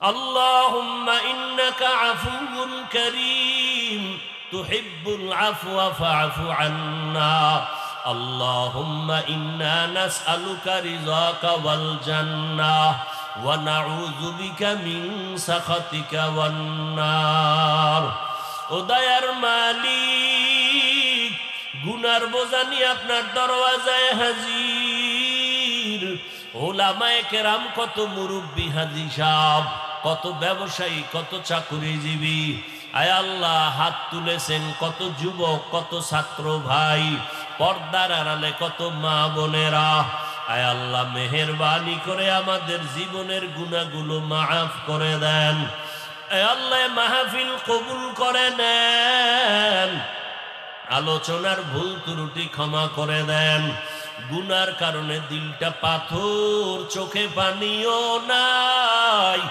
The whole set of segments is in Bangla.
اللهم إنك عفو كريم تحب العفو فاعف عنا اللهم إنا نسألك رضاك والجنة ونعوذ بك من سخطك والنار উদয়ার মালিক গুনার বোঝানি আপনার দরওয়াজায় হাজির ওলামায়ে কেরাম কত মুরব্বী হাজি সাহ কত ব্যবসায়ী, কত চাকুরিজীবী। আয় আল্লাহ, হাত তুলেছেন কত যুবক, কত ছাত্র ভাই, পর্দার আড়ালে কত মা বোনেরা। আয় আল্লাহ, মেহেরবানি করে আমাদের জীবনের গুণাগুলো মাফ করে দেন। আল্লাহ, মাহফিল কবুল করে নেন। আলোচনার ভুল ত্রুটি ক্ষমা করে দেন। গুনার কারণে দিলটা পাথর, চোখে পানিও নাই।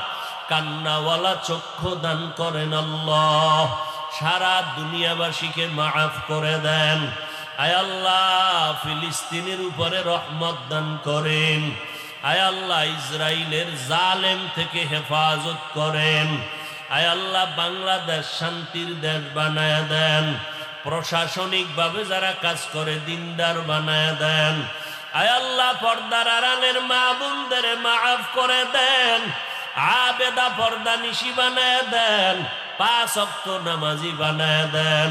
কান্নাওয়ালা চক্ষু দান করেন আল্লাহ। সারা দুনিয়াবাসীকে মাফ করে দেন। আয় আল্লাহ, ফিলিস্তিনের উপরে রহমত দান করেন। আয় আল্লাহ ইসরায়েলের জালেম থেকে হেফাজত করেন। আয় আল্লাহ, বাংলাদেশ শান্তির দেশ বানায় দেন। প্রশাসনিকভাবে যারা কাজ করে, দিনদার বানায় দেন। আয় আল্লাহ, পর্দার আড়ালের মা বোনদের মাফ করে দেন। আবেদা পর্দা নিশি বানায় দেন পাঁচ নামাজি বানায় দেন।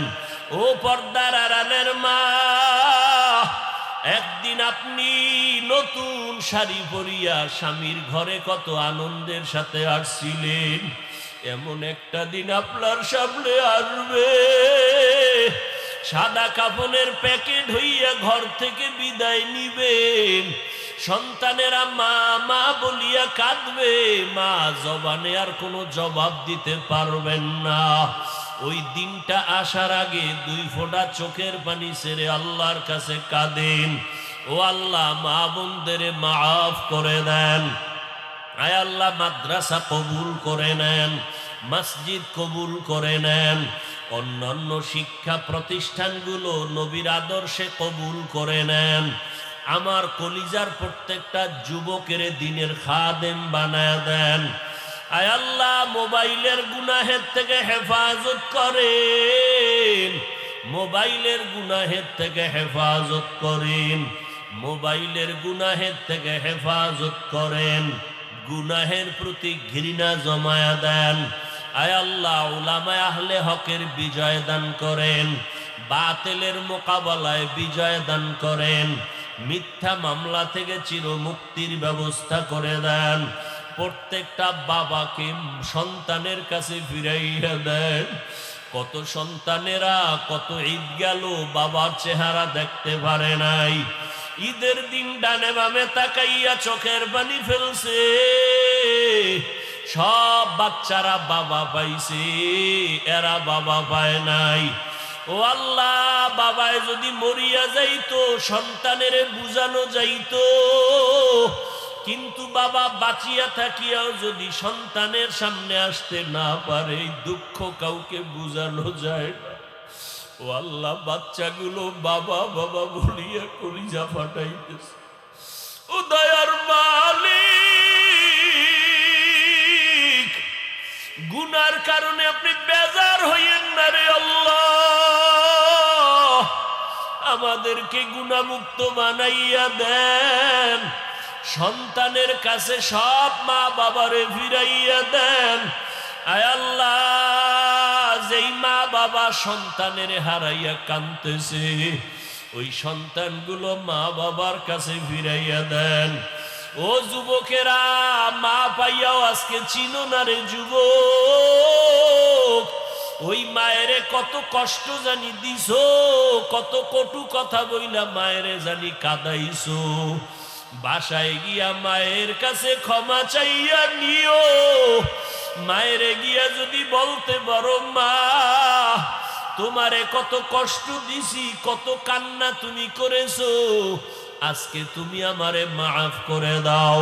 ও পর্দার আড়ালের মা, একদিন আপনি নতুন শাড়ি পরিয়া স্বামীর ঘরে কত আনন্দের সাথে আসছিলেন। এমন একটা দিন আপনার সামনে আসবে। সাদা কাপনের প্যাকেট হইয়া ঘর থেকে বিদায় নিবেন। সন্তানেরা মা মা বলিয়া কাঁদবে। মা জবানে আর কোনো জবাব দিতে পারবেন না। ওই দিনটা আসার আগে দুই ফোঁটা চোখের পানি ছেড়ে আল্লাহর কাছে কাঁদেন। ও আল্লাহ, মা বোনদের মাফ করে দেন। আয় আল্লাহ, মাদ্রাসা কবুল করে নেন, মসজিদ কবুল করে নেন, অন্যান্য শিক্ষা প্রতিষ্ঠানগুলো নবীর আদর্শে কবুল করে নেন। আমার কলিজার প্রত্যেকটা যুবকের দিনের খাদেম বানায় দেন। আয় আল্লাহ, মোবাইলের গুনাহের থেকে হেফাজত করেন। মোবাইলের গুনাহের থেকে হেফাজত করেন। মোবাইলের গুনাহের থেকে হেফাজত করেন। গুনাহের প্রতি ঘৃণা জমায়া দেন। আয় আল্লাহ, উলামায় আহলে হকের বিজয় দান করেন। বাতিলের মোকাবেলায় বিজয় দান করেন। মিথ্যা মামলা থেকে চির মুক্তির ব্যবস্থা করে দেন। প্রত্যেকটা বাবাকে সন্তানের কাছে ফিরাইয়া দেন। কত সন্তানেরা কত ঈদ গেল, বাবার চেহারা দেখতে পারে নাই। ঈদের দিন ডানে বামে তাকাইয়া চোখের পানি ফেলছে। সব বাচ্চারা বাবা পাইছে, এরা বাবা পায় নাই। ও আল্লাহ, বাবায় যদি মরিয়া যাইতো, সন্তানের বুঝানো যাইতো। কিন্তু বাবা বাঁচিয়া থাকিয়াও যদি সন্তানের সামনে আসতে না পারে দুঃখ কাউকে বুঝানো যায় না। ও আল্লাহ, বাচ্চাগুলো বাবা বাবা বলিয়া কলিজা ফাটাইতেছে। ও দয়ার মালিক, গুনার কারণে আপনি বেজার হইয়েন না রে আল্লাহ। আমাদেরকে গুণামুক্ত বানাইয়া দেন। সন্তানের কাছে সব মা বাবারে ফিরাইয়া দেন। যেই মা বাবা সন্তানের হারাইয়া কানতেছে ওই সন্তানগুলো মা বাবার কাছে ফিরাইয়া দেন। ও যুবকেরা, মা পাইয়াও আজকে চিনো না রে যুবক। ওই মায়েরে কত কষ্ট জানি দিছো, কত কটু কথা বইলা মায়েরে জানি কাদাইছো। বাসায় গিয়া মায়ের কাছে ক্ষমা চাইয়া নিও। মায়ের গিয়া যদি বলতে পারো, মা, তোমারে কত কষ্ট দিছি, কত কান্না তুমি করেছ, আজকে তুমি আমারে মাফ করে দাও।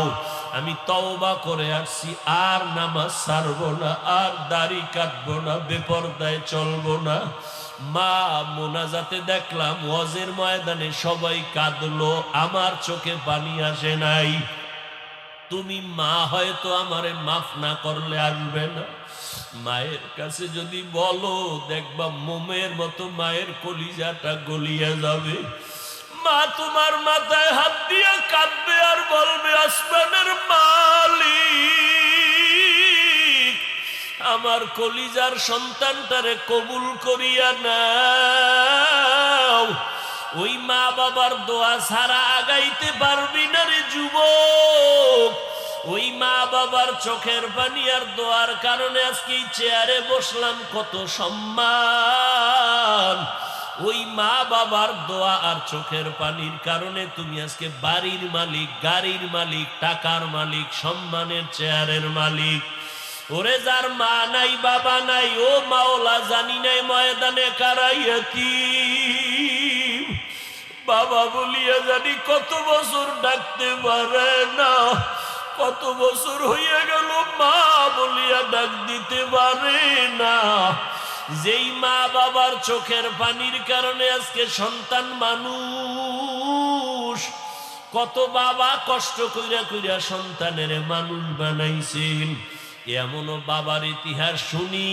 আমি তওবা করে আসছি, আর নামাজ ছাড়বো না, আর দাড়ি কাটবো না, বেপরদায় চলবো না। মা মোনাজাতে দেখলাম, ওয়াজের ময়দানে সবাই কাঁদলো, আমার চোখে পানি আসে নাই। তুমি মা হয়তো আমারে মাফ না করলে আসবে না। মায়ের কাছে যদি বলো, দেখবা মোমের মতো মায়ের কলিজাটা গলিয়ে যাবে। মা, তোমার মাথায় হাত দিয়ে কাঁদবে আর বলবে, আসমানের মালিক, আমার কলিজার সন্তানটারে কবুল করিয়া নাও। ওই মা বাবার দোয়া ছাড়া আগাইতে পারবি না রে যুবক। ওই মা বাবার চোখের পানি আর দোয়ার কারণে আজকে চেয়ারে বসলাম, কত সম্মান। ওই মা বাবার দোয়া আর চোখের পানির কারণে তুমি আজকে বাড়ির মালিক, গাড়ির মালিক, টাকার মালিক, সম্মানের চেয়ারের মালিক। ওরে যার মা নাই, বাবা নাই, ও মাওলা জানি নাই, ময়দানে কারাইয়াতি বাবা বলিয়া জানি কত বছর ডাকতে পারে না, কত বছর হইয়া গেল, মা বলিয়া ডাক দিতে পারে না। যেই মা বাবার চোখের পানির কারণে আজকে সন্তান মানুষ, কত বাবা কষ্ট কইরা কইরা সন্তানের মানুষ বানাইছেন। এমনও বাবার ইতিহাস শুনি,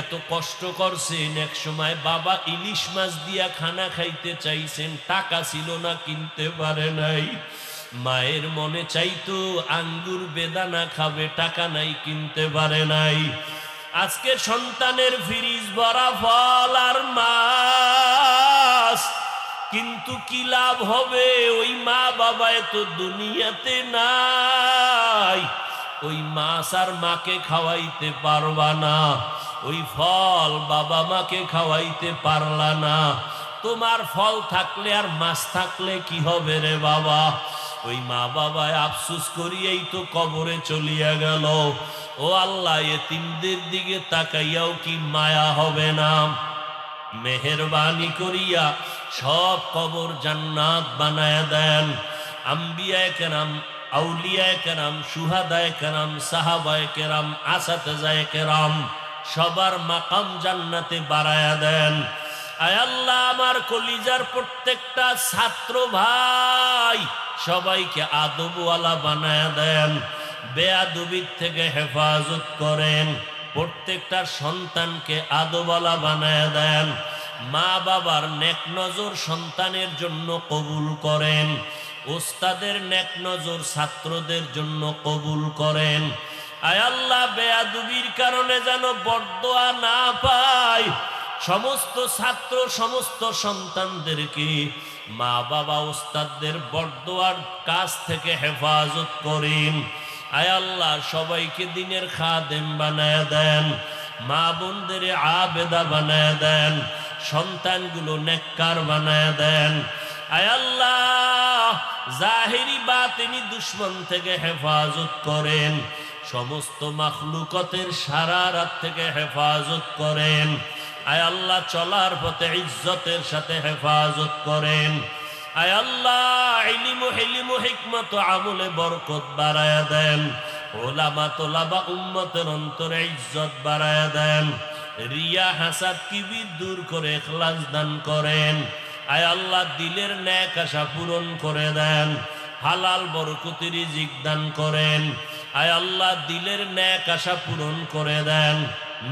এত কষ্ট করছেন, এক সময় বাবা ইলিশ মাছ দিয়া খানা খাইতে চাইছেন, টাকা ছিল না, কিনতে পারে নাই। মায়ের মনে চাইতো, আঙ্গুর বেদানা খাবে, টাকা নাই, কিনতে পারে নাই। আজকে সন্তানের ফিরিজ ভরা ফল আর মাস কিন্তু কি লাভ হবে? ওই মা বাবা এত দুনিয়াতে নাই। ওই মাছ আর মাকে খাওয়াইতে পারবা না। ওই ফল বাবা মাকে খাওয়াইতে পারলা না। তোমার ফল থাকলে আর মাছ থাকলে কি হবে রে বাবা? ওই মা বাবায় আফসুস করিয়েই তো কবরে চলিয়া গেল। ও আল্লাহ, এতিমদের দিকে তাকাইয়াও কি মায়া হবে না? মেহরবানি করিয়া সব কবর জান্নাত বানায় দেন। আম্বিয়ায় কেরাম আউলিয়ায় কেরাম সুহাদায় কেরাম সাহাবায় কেরাম আসাতেজায় কেরাম সবার মাকাম জান্নাতে বাড়ায়া দেন। আল্লাহ, আমার কলিজার প্রত্যেকটা ছাত্র ভাই সবাইকে আদবওয়ালা বানায় দেন। বেয়াদবির থেকে হেফাজত করেন। প্রত্যেকটা সন্তানকে আদবালা বানায় দেন। মা বাবার নেক নজর সন্তানের জন্য কবুল করেন। ওস্তাদের নেক নজর ছাত্রদের জন্য কবুল করেন। আয় আল্লাহ, বেয়াদুবির কারণে যেন বরদোয়া না পায়। সমস্ত ছাত্র, সমস্ত সন্তানদেরকে মা বাবা ওস্তাদদের বরদোয়ার কাছ থেকে হেফাজত করেন। আয় আল্লাহ, সবাইকে দিনের খাদেম বানায় দেন, মা বোনদের আবেদা বানায় দেন, সন্তানগুলো নেককার বানায় দেন। আয় আল্লাহ, জাহেরি বা তিনি দুশ্মন থেকে হেফাজত করেন, সমস্ত মাখলুকতের সারা রাত থেকে হেফাজত করেন। আয় আল্লাহ, চলার পথে ইজ্জতের সাথে হেফাজত করেন। আয় আল্লাহ, ইলিমু হিলিমু হিকমত, আমলে বরকত বাড়ায়া দেন। ওলামা তোলাবা উম্মতের অন্তরে ইজ্জত বাড়ায়া দেন। রিয়া হাসাদ কিবির দূর করে এখলাস দান করেন। আয় আল্লাহ, দিলের ন্যাক আশা পূরণ করে দেন। হালাল বরকতি রিজিক দান করেন। আয় আল্লাহ, দিলের ন্যাক আশা পূরণ করে দেন।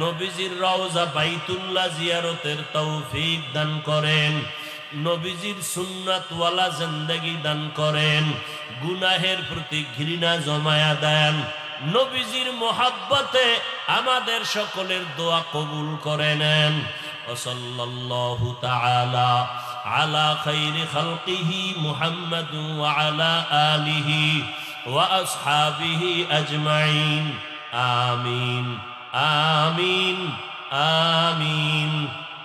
নবীজির রওজা বাইতুল্লাহ জিয়ারতের তৌফিক দান করেন। নবীজির সুন্নাতওয়ালা জিন্দেগি দান করেন, গুনাহের প্রতি ঘৃণা জমায়া দেন। নবীজির মোহাব্বতে আমাদের সকলের দোয়া কবুল করে নেন। ওসল্লাল্লাহু তাআলা আলা খাইরি খালকিহি মুহাম্মাদ ওয়া আলা আলিহি ওয়া আসহাবিহি আজমাইন। আমিন আমিন আমিন।